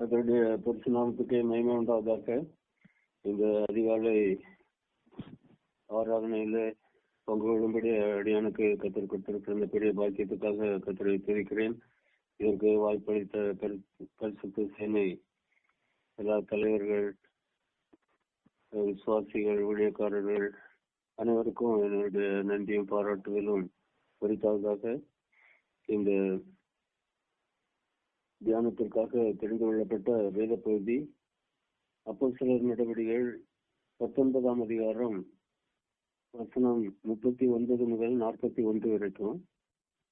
அதனுடைய பொருசு நாமத்துக்கே மகிமை உண்டாவதாக இந்த அதிகாலை ஆராதனையில பங்கு கொள்ளும்படி அடியானுக்கு கத்தர் கொடுத்திருக்கிற இந்த பெரிய பாக்கியத்துக்காக கத்தரை தெரிவிக்கிறேன் இதற்கு வாய்ப்பளித்த பரிசுத்த சேனை எல்லா தலைவர்கள் விசுவாசிகள் ஊழியக்காரர்கள் அனைவருக்கும் என்னுடைய நன்றியும் பாராட்டுதலும் குறித்தாவதாக இந்த தியானத்திற்காக தெரிந்து கொள்ளப்பட்ட வேத பகுதி அப்போ சிலர் நடவடிக்கைகள் பத்தொன்பதாம் அதிகாரம் வசனம் முப்பத்தி ஒன்பது முதல் நாற்பத்தி ஒன்று வரைக்கும்.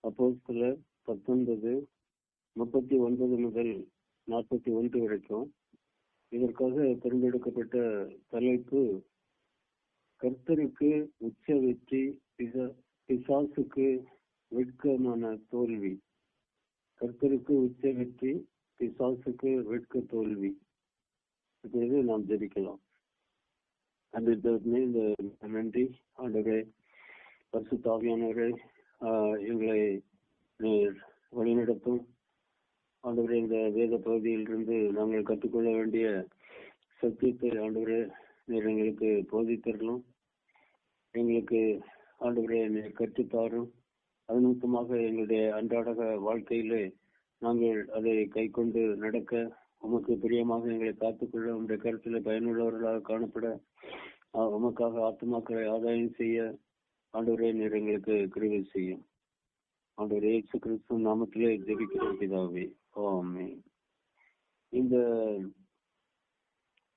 அப்போ சிலர் பத்தொன்பது முப்பத்தி ஒன்பது முதல் நாற்பத்தி ஒன்று வரைக்கும். இதற்காக தேர்ந்தெடுக்கப்பட்ட தலைப்பு கர்த்தருக்கு உச்ச வெற்றி பிசா- பிசாசுக்கு வெட்கமான தோல்வி. கர்த்தருக்கு உச்ச வெற்றி பிசாசுக்கு வெட்க தோல்வி. இது நாம் ஜெபிக்கலாம். அந்த இந்த நன்றி. ஆண்டவரே பரிசு தாவியானவர்கள் எங்களை வழிநடத்தும். ஆண்டவரே இந்த வேத பகுதியிலிருந்து நாங்கள் கற்றுக்கொள்ள வேண்டிய சத்தியத்தை ஆண்டவரே நீர் எங்களுக்கு போதித்தரலும் எங்களுக்கு ஆண்டவரே நீர் கற்றுத்தாரும் அது நிமித்தமாக எங்களுடைய அன்றாட வாழ்க்கையிலே நாங்கள் அதை கைக்கொண்டு நடக்க உமக்கு பிரியமாக எங்களை காத்துக்கொள்ள உங்களுடைய கருத்தில் பயனுள்ளவர்களாக காணப்பட உமக்காக ஆத்மாக்களை ஆதாயம் செய்ய ஆண்டவரே நீர் எங்களுக்கு கிருவி செய்யும். ஆண்டவர் இயேசு கிறிஸ்து நாமத்திலே ஜெபிக்கிறோம் பிதாவே. இந்த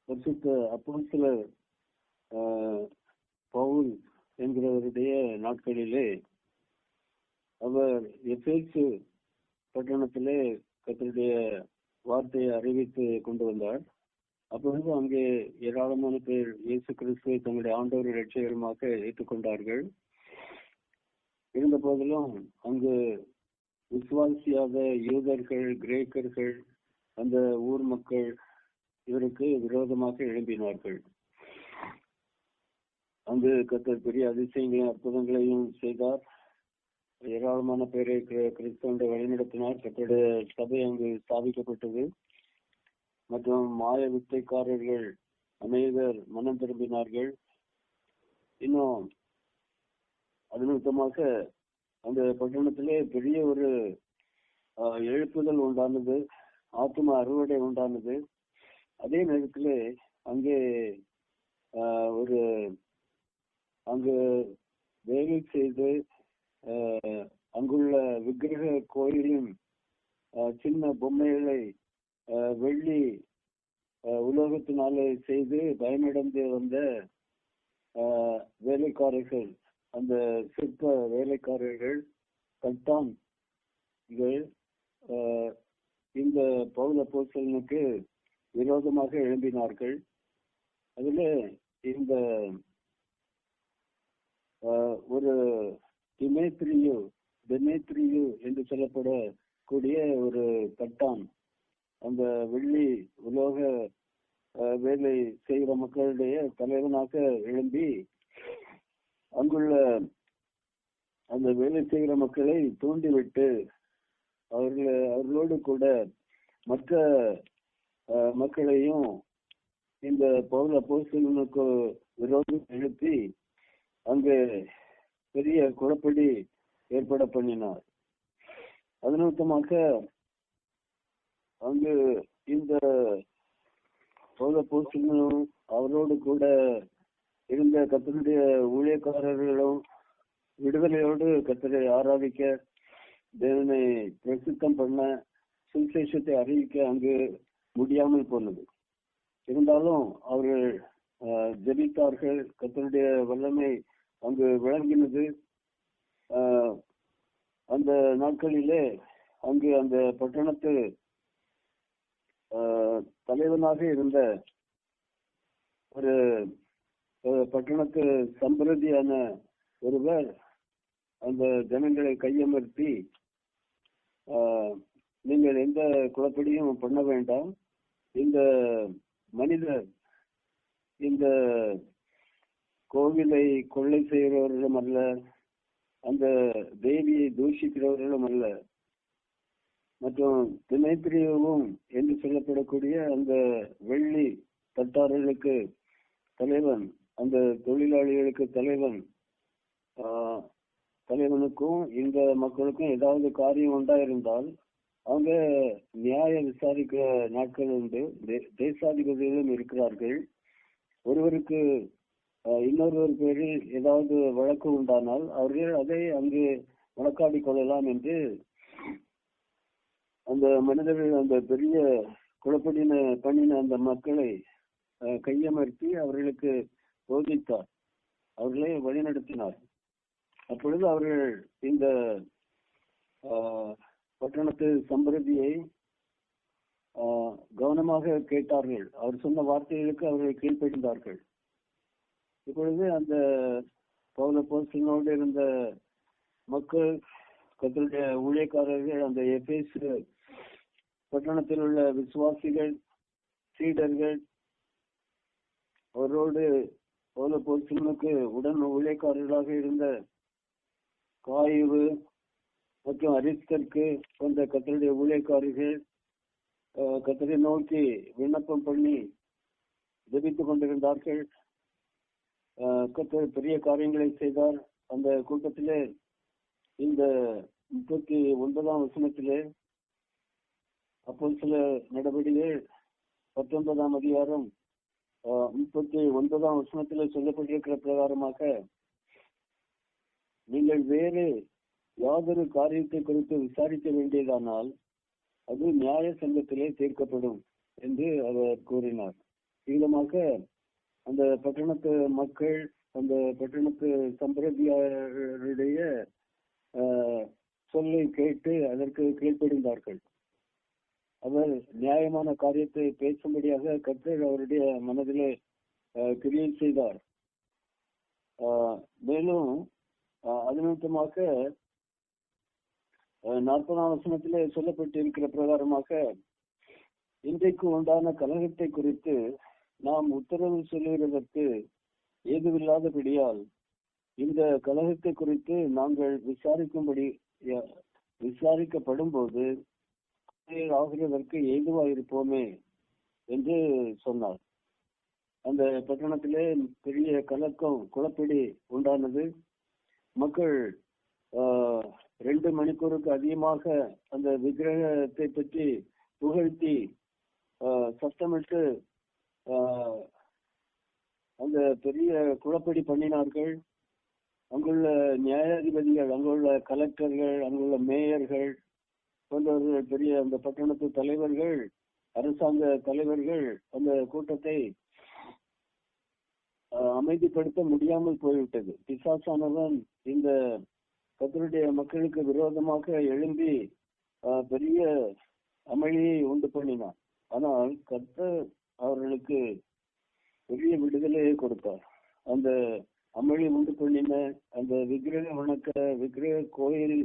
பரிசுத்த அப்போ சில பவுல் என்கிறவருடைய நாட்களிலே அவர் எபேசு பட்டணத்திலே கத்தருடைய வார்த்தையை அறிவித்து கொண்டு வந்தார். அப்பொழுது அங்கே ஏராளமான பேர் இயேசு கிறிஸ்துவை தங்களுடைய ஆண்டவர் இரட்சகருமாக ஏற்றுக்கொண்டார்கள் இருந்த போதிலும் அங்கு விசுவாசியாத யூதர்கள் கிரேக்கர்கள் அந்த ஊர் மக்கள் இவருக்கு விரோதமாக எழும்பினார்கள். அங்கு கத்தர் பெரிய அதிசயங்களையும் அற்புதங்களையும் செய்தார். ஏராளமான பேரை கிற- வழிநடத்தினார் கர்த்தருடைய சபை அங்கு ஸ்தாபிக்கப்பட்டது. மற்றும் மாய வித்தைக்காரர்கள் அநேகர் மனம் திரும்பினார்கள். இன்னும் அது நிமித்தமாக அந்த பட்டணத்திலே பெரிய ஒரு எழுப்புதல் உண்டானது ஆத்ம அறுவடை உண்டானது. அதே நேரத்தில் அங்கே ஒரு அங்கு வேலை செய்து அங்குள்ள விக்கிரக கோயிலின் சின்ன பொம்மைகளை வெள்ளி உலோகத்தினாலே செய்து பயனடைந்து வந்த வேலைக்காரர்கள். அந்த சிற்ப வேலைக்காரர்கள் கட்டான். இந்த பௌல போசலனுக்கு விரோதமாக எழும்பினார்கள். அதில் இந்த ஒரு டிமேத்ரியு டெமேத்ரியு என்று சொல்லப்படக்கூடிய ஒரு கட்டான் அந்த வெள்ளி உலோக வேலை செய்கிற மக்களுடைய தலைவனாக எழும்பி அங்குள்ள அந்த வேலை செய்கிற மக்களை தூண்டிவிட்டு அவர்கள் அவர்களோடு கூட மற்ற மக்களையும் இந்த பௌல அப்போஸ்தலனுக்கு விரோதம் எழுப்பி அங்கு பெரிய குழப்படி ஏற்பட பண்ணினார். அது நிமித்தமாக அங்கு இந்த சோழ அப்போஸ்தலனும் அவரோடு கூட இருந்த கத்தனுடைய ஊழியக்காரர்களும் விடுதலையோடு கத்தரை ஆராதிக்க தேவனை பிரசித்தம் பண்ண சுவிசேஷத்தை அறிவிக்க அங்கு முடியாமல் போனது. இருந்தாலும் அவர்கள் ஜபித்தார்கள். கத்தனுடைய கத்தருடைய வல்லமை அங்கு விளங்கினது அந்த நாட்களிலே அங்கு அந்த பட்டணத்து தலைவனாக இருந்த ஒரு பட்டணத்து சம்பிரதியான ஒருவர் அந்த ஜனங்களை கையமர்த்தி நீங்கள் எந்த குழப்படியும் பண்ண வேண்டாம். இந்த மனிதர் இந்த கோவிலை கொள்ளை செய்கிறவர்களும் அல்ல அந்த தேவியை தூஷிக்கிறவர்களும் அல்ல. மற்றும் திணைப்பிரியவும் என்று சொல்லப்படக்கூடிய அந்த வெள்ளி தட்டார்களுக்கு தலைவன் அந்த தொழிலாளிகளுக்கு தலைவன் தலைவனுக்கும் இந்த மக்களுக்கும் ஏதாவது காரியம் உண்டாயிருந்தால் அவங்க நியாய விசாரிக்கிற நாட்கள் உண்டு. தே- தேசாதிபதிகளும் இருக்கிறார்கள். ஒருவருக்கு இன்னொருவர் பேரில் ஏதாவது வழக்கு உண்டானால் அவர்கள் அதை அங்கு வழக்காடி கொள்ளலாம் என்று அந்த மனிதர்கள் அந்த பெரிய குழப்படின பண்ணின அந்த மக்களை கையமர்த்தி அவர்களுக்கு போதித்தார். அவர்களை வழிநடத்தினார். அப்பொழுது அவர்கள் இந்த பட்டணத்து சம்பிரதியை கவனமாக கேட்டார்கள். அவர் சொன்ன வார்த்தைகளுக்கு அவர்கள் கீழ்ப்படிந்தார்கள். இப்பொழுது அந்த பவுல போஸ்டினோடு இருந்த மக்கள் கத்தருடைய ஊழியக்காரர்கள் அந்த எபேஸ் பட்டணத்தில் உள்ள விசுவாசிகள் சீடர்கள் அவரோடு பவுல போஸ்டினுக்கு உடன் ஊழியக்காரர்களாக இருந்த காய்வு மற்றும் அரிஸ்தற்கு வந்த கத்தருடைய ஊழியக்காரர்கள் கத்தரை நோக்கி விண்ணப்பம் பண்ணி ஜபித்துக் கொண்டிருந்தார்கள். கத்தர் பெரிய காரியங்களை செய்தார். அந்த கூட்டத்திலே இந்த முப்பத்தி ஒன்பதாம் வசனத்திலே அப்போ சில நடவடிக்கைகள் பத்தொன்பதாம் அதிகாரம் அஹ், முப்பத்தி ஒன்பதாம் வசனத்திலே சொல்லப்பட்டிருக்கிற பிரகாரமாக நீங்கள் வேறு யாதொரு காரியத்தை குறித்து விசாரிக்க வேண்டியதானால் அது நியாய சங்கத்திலே தீர்க்கப்படும் என்று அவர் கூறினார். விதமாக அந்த பட்டணத்து மக்கள் அந்த பட்டணத்து சம்பிரதியாருடைய சொல்லை கேட்டு அதற்கு கீழ்ப்படிந்தார்கள். அவர் நியாயமான காரியத்தை பேசும்படியாக கர்த்தர் அவருடைய மனதிலே ஆஹ், கிரியை செய்தார். மேலும் அது நிமித்தமாக நாற்பதாம் வசனத்திலே சொல்லப்பட்டிருக்கிற பிரகாரமாக இன்றைக்கு உண்டான கலகத்தை குறித்து நாம் உத்தரவு சொல்லுகிறதற்கு ஏதுவில்லாதபடியால் இந்த கலகத்தை குறித்து நாங்கள் விசாரிக்கும்படி விசாரிக்கப்படும் போது ஆகிறதற்கு ஏதுவாயிருப்போமே என்று சொன்னார். அந்த பட்டணத்திலே பெரிய கலக்கம் குழப்படி உண்டானது. மக்கள் ரெண்டு மணிக்கூருக்கு அதிகமாக அந்த விக்கிரகத்தை பற்றி புகழ்த்தி சத்தமிட்டு அந்த பெரிய குழப்படி பண்ணினார்கள். அங்குள்ள நியாயாதிபதிகள் அங்குள்ள கலெக்டர்கள் அங்குள்ள மேயர்கள் போன்றவர்கள் பெரிய அந்த பட்டணத்து தலைவர்கள் அரசாங்க தலைவர்கள் அந்த கூட்டத்தை அமைதிப்படுத்த முடியாமல் போய்விட்டது. பிசாசானவன் இந்த கத்தருடைய மக்களுக்கு விரோதமாக எழும்பி பெரிய அமளியை உண்டு பண்ணினான். ஆனால் கத்த அவர்களுக்கு பெரிய விடுதலையை கொடுத்தார். அந்த அமளி உண்டு பண்ணின அந்த விக்கிரக வணக்க விக்கிரக கோயில்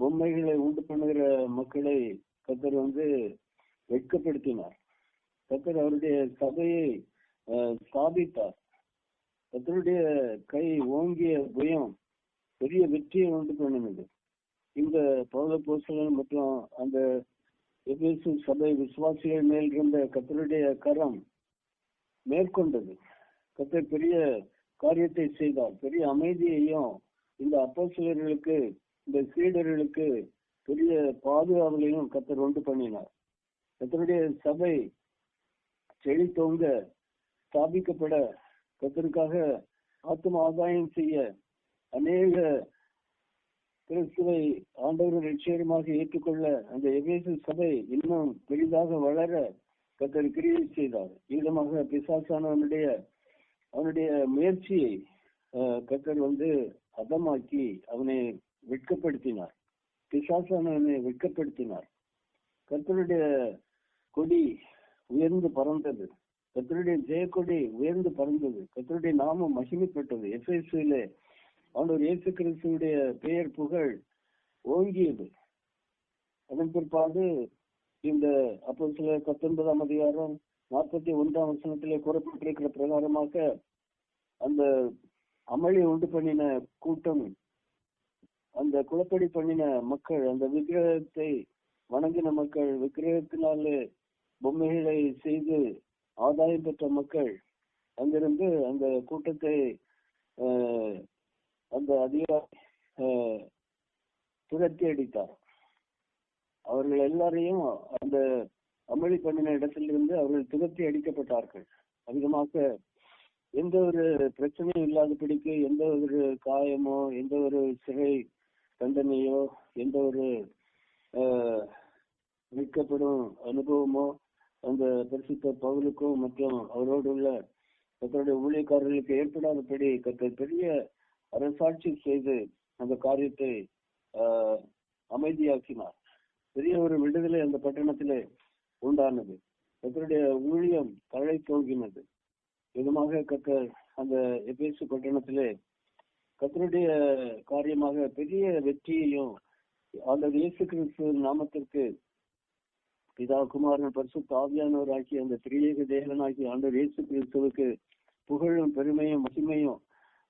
பொம்மைகளை உண்டு பண்ணுகிற மக்களை கத்தர் வந்து வெட்கப்படுத்தினார். கத்தர் அவருடைய சபையை ஸ்தாபித்தார் கத்தருடைய கை ஓங்கிய புயம் பெரிய வெற்றியை உண்டு பண்ணினது. இந்த பௌத போசலன் மற்றும் அந்த எபேசு சபை விசுவாசிகள் மேல் இருந்த கத்தருடைய கரம் மேற்கொண்டது. கத்தர் பெரிய காரியத்தை செய்தார். பெரிய அமைதியையும் இந்த அப்போசிலர்களுக்கு இந்த சீடர்களுக்கு பெரிய பாதுகாவலையும் கத்தர் உண்டு பண்ணினார். கத்தருடைய சபை செழித்தோங்க ஸ்தாபிக்கப்பட கத்தருக்காக ஆத்ம ஆதாயம் செய்ய அநேக கிறிஸ்துவை ஆண்டவரின் நிச்சயமாக ஏற்றுக்கொள்ள அந்த எபேசு சபை இன்னும் பெரிதாக வளர கத்தர் கிரியை செய்தார். விதமாக பிசாசானவனுடைய அவனுடைய முயற்சியை அஹ், கத்தர் வந்து அதமாக்கி அவனை வெட்கப்படுத்தினார். பிசாசானவனை வெட்கப்படுத்தினார். கத்தருடைய கொடி உயர்ந்து பறந்தது. கத்தருடைய ஜெயக்கொடி உயர்ந்து பறந்தது. கத்தருடைய நாமம் மகிமைப்பட்டது. எஃப்எஸ்ல ஆண்டவர் இயேசு கிறிஸ்துடைய பெயர் புகழ் ஓங்கியது. அதன் பிற்பாடு இந்த அப்போ சில பத்தொன்பதாம் அதிகாரம் நாற்பத்தி ஒன்றாம் வசனத்திலே கூறப்பட்டிருக்கிற பிரகாரமாக அந்த அமளி உண்டு பண்ணின கூட்டம் அந்த குளப்படி பண்ணின மக்கள் அந்த விக்கிரகத்தை வணங்கின மக்கள் விக்கிரகத்தினாலே பொம்மைகளை செய்து ஆதாயம் பெற்ற மக்கள் அங்கிருந்து அந்த கூட்டத்தை அந்த அதிகாரி துரத்தி அடித்தார். அவர்கள் எல்லாரையும் அந்த அமளி பண்ணின இடத்திலிருந்து அவர்கள் துரத்தி அடிக்கப்பட்டார்கள். அதிகமாக எந்த ஒரு பிரச்சனையும் இல்லாதபடிக்கு எந்த ஒரு காயமோ எந்த ஒரு சிறை தண்டனையோ எந்த ஒரு விற்கப்படும் அனுபவமோ அந்த பரிசுத்த பவுலுக்கும் மற்றும் அவரோடு உள்ள கத்தருடைய ஊழியக்காரர்களுக்கு ஏற்படாதபடி கத்தர் பெரிய அரசாட்சி செய்து அந்த காரியத்தை அமைதியாக்கினார். பெரிய ஒரு விடுதலை அந்த பட்டணத்திலே உண்டானது. கத்தருடைய ஊழியம் தழை தோங்கினது. விதமாக கத்தர் அந்த எபேசு பட்டணத்திலே கத்தருடைய காரியமாக பெரிய வெற்றியையும் அந்த இயேசு கிறிஸ்து நாமத்திற்கு பிதா குமாரன் பரிசு ஆவியானவர் ஆகிய அந்த திரியேக தேகனாகிய ஆண்டவர் இயேசு கிறிஸ்துவுக்கு புகழும் பெருமையும் மகிமையும்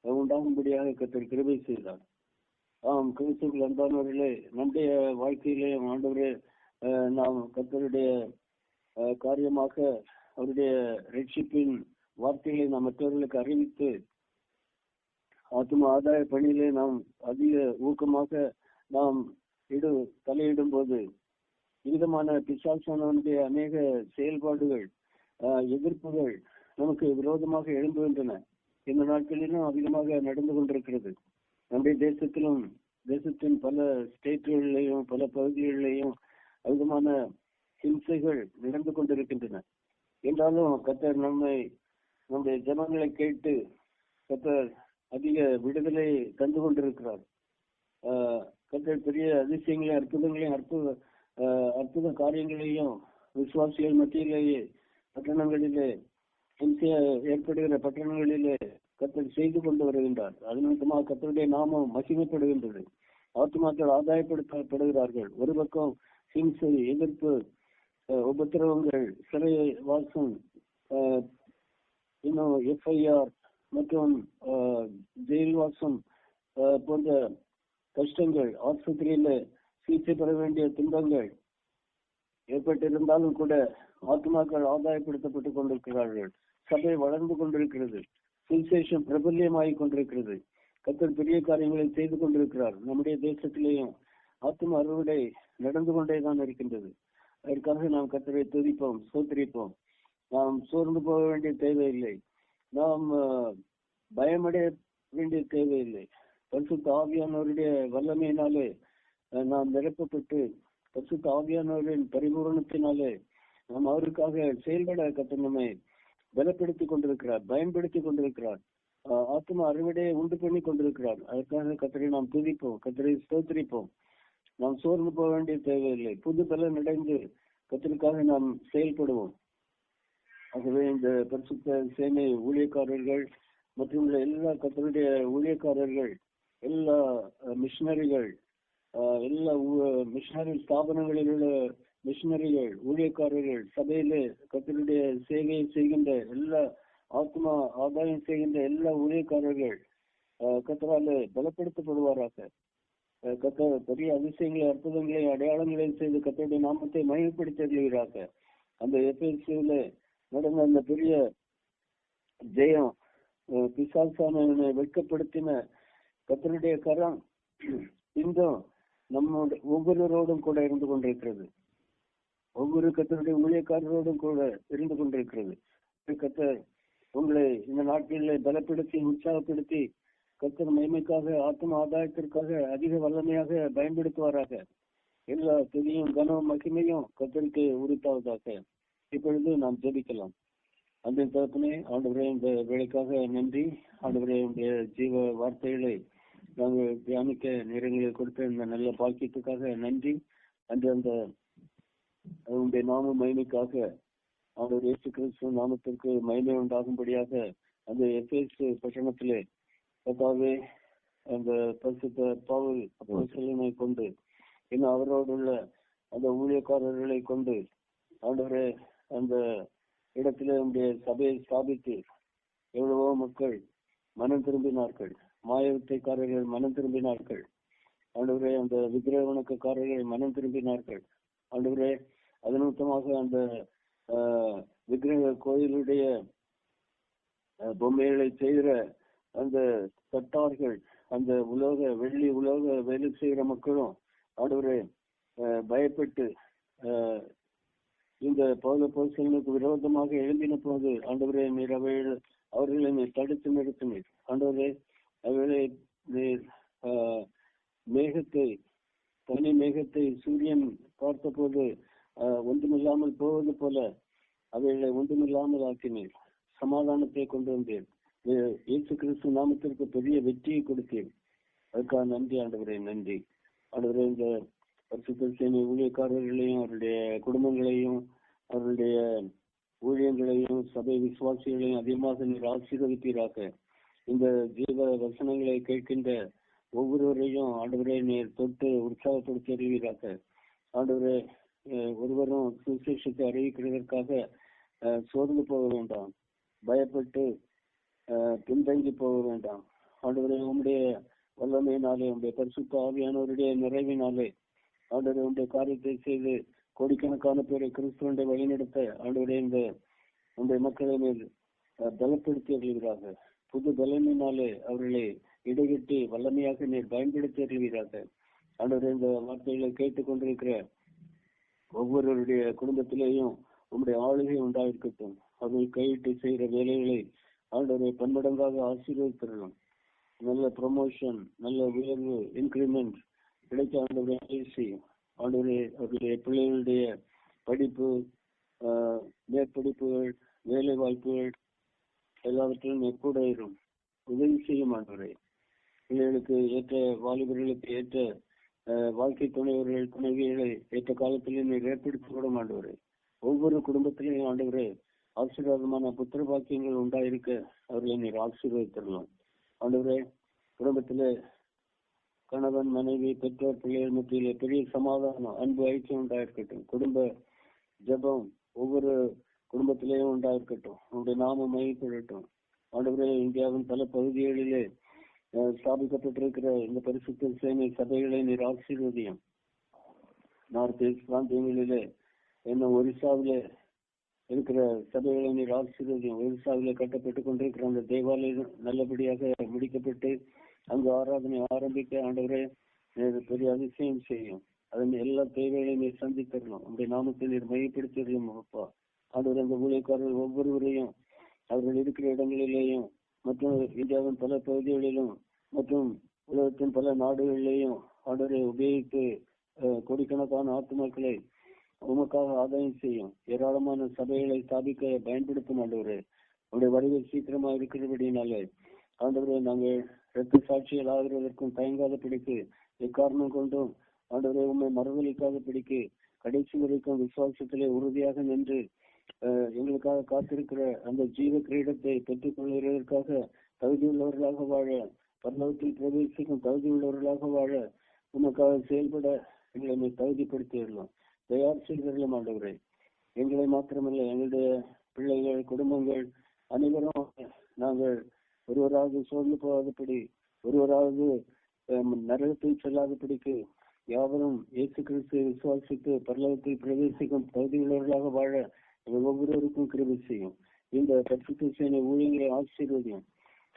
உண்டாகும்படியாக கத்தர் கிருபை செய்தார். ஆம் கிறிஸ்துக்கள் அன்பானவர்களே நம்முடைய வாழ்க்கையிலே ஆண்டவரே நாம் கத்தருடைய காரியமாக அவருடைய ரட்சிப்பின் வார்த்தைகளை நாம் மற்றவர்களுக்கு அறிவித்து ஆத்ம ஆதாய பணியிலே நாம் அதிக ஊக்கமாக நாம் இடு தலையிடும் போது விதமான பிசாசானவனுடைய அநேக செயல்பாடுகள் எதிர்ப்புகள் நமக்கு விரோதமாக எழும்புகின்றன. இந்த நாட்களிலும் அதிகமாக நடந்து கொண்டிருக்கிறது. நம்முடைய தேசத்திலும் தேசத்தின் பல ஸ்டேட்டுகளிலேயும் பல பகுதிகளிலேயும் அதிகமான ஹிம்சைகள் நடந்து கொண்டிருக்கின்றன. என்றாலும் கத்தர் நம்மை நம்முடைய ஜனங்களை கேட்டு கத்தர் அதிக விடுதலை தந்து கொண்டிருக்கிறார். கத்தர் பெரிய அதிசயங்களையும் அற்புதங்களையும் அற்புத அற்புத காரியங்களையும் விசுவாசிகள் மத்தியிலேயே பட்டணங்களிலே ஏற்படுகிற பட்டணங்களிலே கத்தர் செய்து கொண்டு வருகின்றார். அது நிமித்தமாக கத்தருடைய நாமம் மகிமைப்படுகின்றது. ஆத்மாக்கள் ஆதாயப்படுத்தப்படுகிறார்கள். ஒரு பக்கம் ஹிம்சை எதிர்ப்பு உபத்திரவங்கள் சிறை வாசம் இன்னும் எஃப்ஐஆர் மற்றும் ஜெயில்வாசம் போன்ற கஷ்டங்கள் ஆஸ்பத்திரியில சிகிச்சை பெற வேண்டிய துன்பங்கள் ஏற்பட்டிருந்தாலும் கூட ஆத்மாக்கள் ஆதாயப்படுத்தப்பட்டுக் கொண்டிருக்கிறார்கள். சபை வளர்ந்து கொண்டிருக்கிறது. சுவிசேஷம் பிரபல்யமாகிக் கொண்டிருக்கிறது. கத்தர் பெரிய காரியங்களை செய்து கொண்டிருக்கிறார். நம்முடைய தேசத்திலேயும் ஆத்ம அறுவடை நடந்து கொண்டேதான் இருக்கின்றது. அதற்காக நாம் கத்தரை துதிப்போம் சோத்திரிப்போம். நாம் சோர்ந்து போக வேண்டிய தேவையில்லை. நாம் பயமடைய வேண்டிய தேவையில்லை. பரிசுத்த ஆவியானவருடைய வல்லமையினாலே நாம் நிரப்பப்பட்டு பரிசுத்த ஆவியானவரின் பரிபூரணத்தினாலே நாம் அவருக்காக செயல்பட கட்டணமே பலப்படுத்திக் கொண்டிருக்கிறார் பயன்படுத்தி கொண்டிருக்கிறார். ஆத்மா ஆத்ம அறுவடையை உண்டு பண்ணி கொண்டிருக்கிறார். அதற்காக கத்தரை நாம் துதிப்போம் கத்தரை சோதரிப்போம் நாம் சோர்ந்து போக வேண்டிய தேவையில்லை. புது பலன் அடைந்து கத்தருக்காக நாம் செயல்படுவோம். ஆகவே இந்த பரிசுத்த சேனை ஊழியக்காரர்கள் மற்றும் எல்லா கத்தருடைய ஊழியக்காரர்கள் எல்லா மிஷினரிகள் எல்லா மிஷினரி ஸ்தாபனங்களில் உள்ள மிஷினரிகள் ஊழியக்காரர்கள் சபையிலே கத்தருடைய சேவையை செய்கின்ற எல்லா ஆத்மா ஆதாயம் செய்கின்ற எல்லா ஊழியக்காரர்கள் ஆஹ், கத்தராலே பலப்படுத்தப்படுவாராக. கத்த பெரிய அதிசயங்களை அற்புதங்களை அடையாளங்களை செய்து கத்தருடைய நாமத்தை மகிமைப்படுத்துகிறாக அந்த எஃப்எஸ்சியில நடந்த அந்த பெரிய ஜெயம் அஹ் பிசாசானவனை வெட்கப்படுத்தின கத்தருடைய கரம் இன்றும் நம்முடைய ஒவ்வொருவரோடும் கூட இருந்து கொண்டிருக்கிறது. ஒவ்வொரு கத்தருடைய ஊழியக்காரரோடும் கூட இருந்து கொண்டிருக்கிறது. கத்தர் உங்களை இந்த நாட்களிலே பலப்படுத்தி உற்சாகப்படுத்தி கத்தர் மகிமைக்காக ஆத்ம ஆதாயத்திற்காக அதிக வல்லமையாக பயன்படுத்துவாராக. எல்லா துணியும் கனமும் மகிமையும் கத்தருக்கு உரித்தாவதாக இப்பொழுது நாம் ஜெபிக்கலாம். அந்த தரப்பினே ஆண்டவரே இந்த வேலைக்காக நன்றி. ஆண்டவரே உடைய ஜீவ வார்த்தைகளை நாங்கள் தியானிக்க நேரங்களை கொடுத்த இந்த நல்ல பாக்கியத்துக்காக நன்றி. அன்று அந்த உங்களுடைய நாம மகிமைக்காக அவருடைய இயேசு கிறிஸ்து நாமத்திற்கு மகிமை உண்டாகும்படியாக அந்த எஃப்எஸ் பட்டணத்திலே கர்த்தாவே அந்த பரிசுத்த பவுல் கொண்டு இன்னும் அவரோடு உள்ள அந்த ஊழியக்காரர்களை கொண்டு ஆண்டவரே அந்த இடத்திலே உடைய சபையை ஸ்தாபித்து எவ்வளவோ மக்கள் மனம் திரும்பினார்கள். மாயவித்தைக்காரர்கள் மனம் திரும்பினார்கள். ஆண்டவரே அந்த விக்கிரவணக்கக்காரர்கள் மனம் திரும்பினார்கள். ஆண்டவரே அது நிமித்தமாக அந்த விக்கிரக கோயிலுடைய பொம்மைகளை செய்கிற அந்த தட்டார்கள் அந்த உலோக வெள்ளி உலோக வேலை செய்கிற மக்களும் ஆண்டவரே பயப்பட்டு இந்த பௌத போசனுக்கு விரோதமாக எழுந்தின போது ஆண்டவரே நீர் அவைகள் அவர்களை நீர் தடுத்து நிறுத்தினீர். ஆண்டவரே அவர்களை நீர் மேகத்தை பனி மேகத்தை சூரியன் பார்த்தபோது ஒன்றுமில்லாமல் போவது போல அவைகளை ஒன்றுமில்லாமல் ஆக்கினேன் சமாதானத்தை கொண்டு வந்தேன். இயேசு கிறிஸ்து நாமத்திற்கு பெரிய வெற்றியை கொடுத்தேன். அதுக்காக நன்றி ஆண்டவரே நன்றி. ஆண்டவரே இந்த பரிசுத்த சேனை ஊழியக்காரர்களையும் அவருடைய குடும்பங்களையும் அவருடைய ஊழியங்களையும் சபை விசுவாசிகளையும் அதிகமாக நீர் ஆசீர்வதிப்பீராக. இந்த ஜீவ வசனங்களை கேட்கின்ற ஒவ்வொருவரையும் ஆண்டவரே நீர் தொட்டு உற்சாகப்படுத்தி அறிவீராக. ஆண்டவரே ஒருவரும் சுசேஷத்தை அறிவிக்கிறதற்காக சோர்ந்து போக வேண்டாம். பயப்பட்டு பின்தங்கி போக வேண்டாம். ஆண்டவரே உங்களுடைய வல்லமையினாலே உங்களுடைய பரிசுத்த ஆவியானவருடைய நிறைவினாலே ஆண்டவரே உங்களுடைய காரியத்தை செய்து கோடிக்கணக்கான பேரை கிறிஸ்துவனுடைய வழிநடத்த ஆண்டவரே இந்த உங்களுடைய மக்களை நீர் பலப்படுத்தி அறிகிறார்கள் புது பலனினாலே அவர்களை இடைகட்டி வல்லமையாக நீர் பயன்படுத்தி அறிகிறார்கள் ஆண்டவரே இந்த வார்த்தைகளை கேட்டுக் கொண்டிருக்கிற ஒவ்வொருவருடைய குடும்பத்திலேயும் உங்களுடைய ஆளுகை உண்டாயிருக்கட்டும். அவர்கள் கையிட்டு செய்கிற வேலைகளை ஆண்டவரை பன்மடங்காக ஆசீர்வதித்திடலாம் நல்ல ப்ரமோஷன் நல்ல உயர்வு இன்க்ரிமெண்ட் கிடைத்த ஆண்டவரை செய்யும். ஆண்டவரே அவருடைய பிள்ளைகளுடைய படிப்பு மேற்படிப்புகள் வேலை வாய்ப்புகள் எல்லாவற்றிலும் எப்போட உதவி செய்யும் ஆண்டவரை. பிள்ளைகளுக்கு ஏற்ற வாலிபர்களுக்கு ஏற்ற வாழ்க்கை துணைவர்கள் துணைவியர்களை ஏற்ற காலத்திலே நீர் ஏற்படுத்தி கூட ஆண்டவரே. ஒவ்வொரு குடும்பத்திலையும் ஆண்டவரே ஆசீர்வாதமான புத்திர பாக்கியங்கள் உண்டாயிருக்க அவர்களை நீர் ஆசீர்வதித்திரலாம். ஆண்டவரே குடும்பத்திலே கணவன் மனைவி பெற்றோர் பிள்ளைகள் மத்தியிலே பெரிய சமாதானம் அன்பு ஐக்கியம் உண்டாயிருக்கட்டும். குடும்ப ஜெபம் ஒவ்வொரு குடும்பத்திலேயும் உண்டாயிருக்கட்டும். உங்களுடைய நாமம் மையப்படட்டும் ஆண்டவரே இந்தியாவின் பல பகுதிகளிலே ஸ்தாபிக்கப்பட்டிருக்கிற இந்த பரிசுத்த சேனை சபைகளை நீர் ஆசீர்வதியும். நார்த் ஈஸ்ட் பிராந்தியங்களிலே இன்னும் ஒரிசாவிலே இருக்கிற சபைகளை நீர் ஆசீர்வதியும். ஒரிசாவிலே கட்டப்பட்டு கொண்டிருக்கிற அந்த தேவாலயம் நல்லபடியாக முடிக்கப்பட்டு அங்கு ஆராதனை ஆரம்பிக்க ஆண்டவரே நீர் பெரிய அதிசயம் செய்யும். அதன் எல்லா தேவைகளையும் நீர் சந்தித்தரணும். உங்களுடைய நாமத்தை நீர் மையப்படுத்திடலாம் அப்பா. ஆண்டவர் அந்த ஊழியக்காரர்கள் ஒவ்வொருவரையும் அவர்கள் இருக்கிற இடங்களிலேயும் மற்றும் இந்தியாவின் பல பகுதிகளிலும் மற்றும் உலகத்தின் பல நாடுகளிலேயும் ஆண்டவரை உபயோகித்து கோடிக்கணக்கான ஆத்துமாக்களை உமக்காக ஆதாயம் செய்யும் ஏராளமான சபைகளை ஸ்தாபிக்க பயன்படுத்தும் ஆண்டவரே. உடைய வருகை சீக்கிரமா இருக்கிறபடினாலே ஆண்டவரே நாங்கள் இரத்த சாட்சிகள் ஆகிறதற்கும் தயங்காத பிடிக்கு எக்காரணம் கொண்டும் ஆண்டவரே உண்மை மறுதளிக்காத பிடிக்கு கடைசி வரைக்கும் விசுவாசத்திலே உறுதியாக நின்று எங்களுக்காக காத்திருக்கிற அந்த ஜீவ கிரீடத்தை பெற்றுக் கொள்கிறதற்காக தகுதியுள்ளவர்களாக வாழ பரலோகத்தில் பிரவேசிக்கும் தகுதியுள்ளவர்களாக வாழ உமக்காக செயல்பட எங்களை நீர் தகுதிப்படுத்திடலாம் தயார் செய்தரலாம் ஆண்டவரே. எங்களை மாத்திரமல்ல எங்களுடைய பிள்ளைகள் குடும்பங்கள் அனைவரும் நாங்கள் ஒருவராவது சோர்ந்து போகாதபடி ஒருவராவது அஹ், நரகத்தில் செல்லாதபடிக்கு யாவரும் இயேசு கிறிஸ்து விசுவாசித்து பரலோகத்தில் பிரவேசிக்கும் தகுதியுள்ளவர்களாக வாழ ஒவ்வொருவருக்கும் கிருபி செய்யும். இந்த பரிசுத்த சேனை ஆசீர்வதியும்.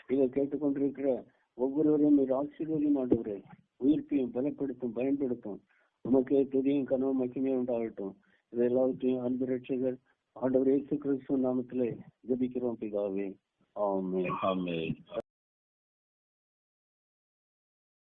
இதை கேட்டுக்கொண்டிருக்கிற ஒவ்வொருவரையும் நீர் ஆசீர்வதியும் ஆண்டவரே. உயிர்ப்பையும் பலப்படுத்தும் பயன்படுத்தும். உமக்கே துதியும் கனவு மகிமே உண்டாகட்டும். இதை எல்லாவற்றையும் அன்பு ரட்சகர் ஆண்டவர் இயேசு கிறிஸ்து நாமத்திலே ஜபிக்கிறோம் பிதாவே. ஆமே ஆமே